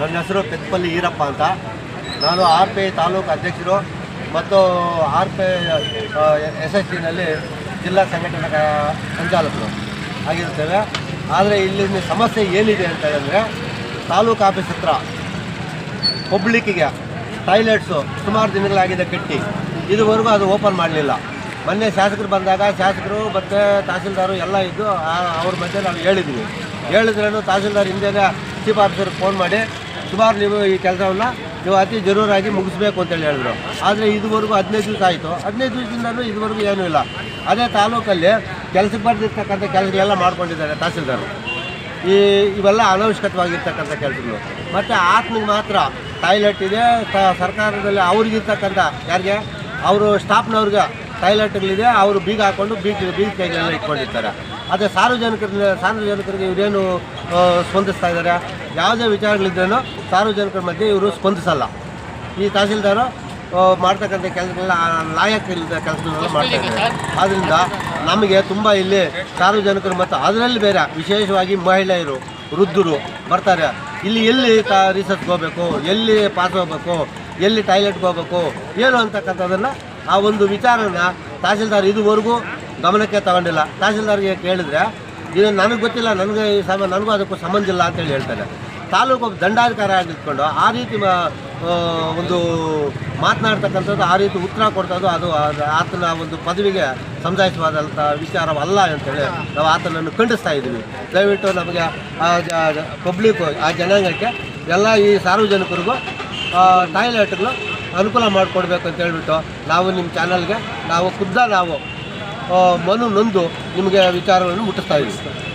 ನನ್ನ ಹೆಸರು ಪೆದ್ದಪಲ್ಲಿ ಈರಪ್ಪ ಅಂತ. ನಾನು ಆರ್ ಪಿ ಐ ತಾಲೂಕು ಅಧ್ಯಕ್ಷರು ಮತ್ತು ಆರ್ ಪಿ ಎಸ್ ಎಸ್ ಸಿನಲ್ಲಿ ಜಿಲ್ಲಾ ಸಂಘಟನಾ ಸಂಚಾಲಕರು ಆಗಿರ್ತೇವೆ ಆದರೆ ಇಲ್ಲಿನ ಸಮಸ್ಯೆ ಏನಿದೆ ಅಂತ ಹೇಳಿದ್ರೆ ತಾಲೂಕು ಆಫೀಸ್ ಹತ್ರ ಪಬ್ಲಿಕ್ಕಿಗೆ ಟಾಯ್ಲೆಟ್ಸು ಸುಮಾರು ದಿನಗಳಾಗಿದೆ ಕಟ್ಟಿ. ಇದುವರೆಗೂ ಅದು ಓಪನ್ ಮಾಡಲಿಲ್ಲ. ಮೊನ್ನೆ ಶಾಸಕರು ಬಂದಾಗ ಶಾಸಕರು ಮತ್ತು ತಹಸೀಲ್ದಾರು ಎಲ್ಲ ಇದ್ದು ಅವ್ರ ಮಧ್ಯೆ ನಾವು ಹೇಳಿದ್ವಿ. ಹೇಳಿದ್ರೇನು ತಹಸೀಲ್ದಾರ್ ಹಿಂದೆನೇ ಚೀಫ್ ಆಫೀಸರ್ಗೆ ಫೋನ್ ಮಾಡಿ ಸುಮಾರು ನೀವು ಈ ಕೆಲಸವನ್ನು ನೀವು ಅತಿ ಜರೂರಾಗಿ ಮುಗಿಸ್ಬೇಕು ಅಂತೇಳಿ ಹೇಳಿದ್ರು. ಆದರೆ ಇದುವರೆಗೂ ಹದಿನೈದು ದಿವಸ ಆಯಿತು. ಹದಿನೈದು ದಿವಸದಿಂದಲೂ ಇದುವರೆಗೂ ಏನೂ ಇಲ್ಲ. ಅದೇ ತಾಲೂಕಲ್ಲಿ ಕೆಲಸಕ್ಕೆ ಬರ್ದಿರ್ತಕ್ಕಂಥ ಕೆಲಸಗಳೆಲ್ಲ ಮಾಡ್ಕೊಂಡಿದ್ದಾರೆ ತಹಸೀಲ್ದಾರ್. ಈ ಇವೆಲ್ಲ ಅನವಶ್ಯಕವಾಗಿರ್ತಕ್ಕಂಥ ಕೆಲಸಗಳು. ಮತ್ತು ಆತ್ಮಿಗೆ ಮಾತ್ರ ಟಾಯ್ಲೆಟ್ ಇದೆ ಸರ್ಕಾರದಲ್ಲಿ ಅವ್ರಿಗಿರ್ತಕ್ಕಂಥ ಯಾರಿಗೆ? ಅವರು ಸ್ಟಾಫ್ನವ್ರಿಗೆ ಟಾಯ್ಲೆಟ್ಗಳಿದೆ ಅವರು ಬೀಗ ಹಾಕೊಂಡು ಬೀಗ ಬೀಗ ಕೈಗಳೆಲ್ಲ ಇಟ್ಕೊಂಡಿರ್ತಾರೆ. ಅದೇ ಸಾರ್ವಜನಿಕರ ಸಾರ್ವಜನಿಕರಿಗೆ ಇವರೇನು ಸ್ಪಂದಿಸ್ತಾ ಇದ್ದಾರೆ? ಯಾವುದೇ ವಿಚಾರಗಳಿದ್ರೂ ಸಾರ್ವಜನಿಕರ ಮಧ್ಯೆ ಇವರು ಸ್ಪಂದಿಸಲ್ಲ. ಈ ತಹಸೀಲ್ದಾರು ಮಾಡ್ತಕ್ಕಂಥ ಕೆಲಸಗಳೆಲ್ಲ ಲಾಯಕ್ ಇಲ್ಲದ ಕೆಲಸಗಳನ್ನೆಲ್ಲ ಮಾಡ್ತಾ ಇದ್ದಾರೆ. ಆದ್ದರಿಂದ ನಮಗೆ ತುಂಬ ಇಲ್ಲಿ ಸಾರ್ವಜನಿಕರು ಮತ್ತು ಅದರಲ್ಲಿ ಬೇರೆ ವಿಶೇಷವಾಗಿ ಮಹಿಳೆಯರು, ವೃದ್ಧರು ಬರ್ತಾರೆ. ಇಲ್ಲಿ ಎಲ್ಲಿ ತ ರಿಸರ್ಚ್ಗೆ ಹೋಗಬೇಕು, ಎಲ್ಲಿ ಪಾಸ್ ಹೋಗ್ಬೇಕು ಎಲ್ಲಿ ಟಾಯ್ಲೆಟ್ಗೆ ಹೋಗ್ಬೇಕು, ಏನು ಅಂತಕ್ಕಂಥದ್ದನ್ನು ಆ ಒಂದು ವಿಚಾರನ ತಹಸೀಲ್ದಾರ್ ಇದುವರೆಗೂ ಗಮನಕ್ಕೆ ತಗೊಂಡಿಲ್ಲ. ತಹಸೀಲ್ದಾರ್ಗೆ ಕೇಳಿದ್ರೆ, ಇದು ನನಗೆ ಗೊತ್ತಿಲ್ಲ, ನನಗೆ ಈ ಸಮ, ನನಗೂ ಅದಕ್ಕೂ ಸಂಬಂಧ ಇಲ್ಲ ಅಂತೇಳಿ ಹೇಳ್ತಾರೆ. ತಾಲೂಕು ದಂಡಾಧಿಕಾರಿ ಆಗಿಟ್ಕೊಂಡು ಆ ರೀತಿ ಒಂದು ಮಾತನಾಡ್ತಕ್ಕಂಥದ್ದು, ಆ ರೀತಿ ಉತ್ತರ ಕೊಡ್ತದ್ದು, ಅದು ಆತನ ಒಂದು ಪದವಿಗೆ ಸಮುದಾಯಿಸುವಂಥ ವಿಚಾರವಲ್ಲ ಅಂತೇಳಿ ನಾವು ಆತನನ್ನು ಖಂಡಿಸ್ತಾ ಇದ್ದೀವಿ. ದಯವಿಟ್ಟು ನಮಗೆ ಆ ಪಬ್ಲಿಕ್ಕು ಆ ಜನಾಂಗಕ್ಕೆ ಎಲ್ಲ ಈ ಸಾರ್ವಜನಿಕರಿಗೂ ಟಾಯ್ಲೆಟ್ಗಳು ಅನುಕೂಲ ಮಾಡಿಕೊಡ್ಬೇಕು ಅಂತ ಹೇಳ್ಬಿಟ್ಟು ನಾವು ನಿಮ್ಮ ಚಾನಲ್ಗೆ, ನಾವು ಖುದ್ದ ನಾವು ಮನು ನೊಂದು ನಿಮಗೆ ವಿಚಾರಗಳನ್ನು ಮುಟ್ಟಿಸ್ತಾ ಇದ್ದೀವಿ.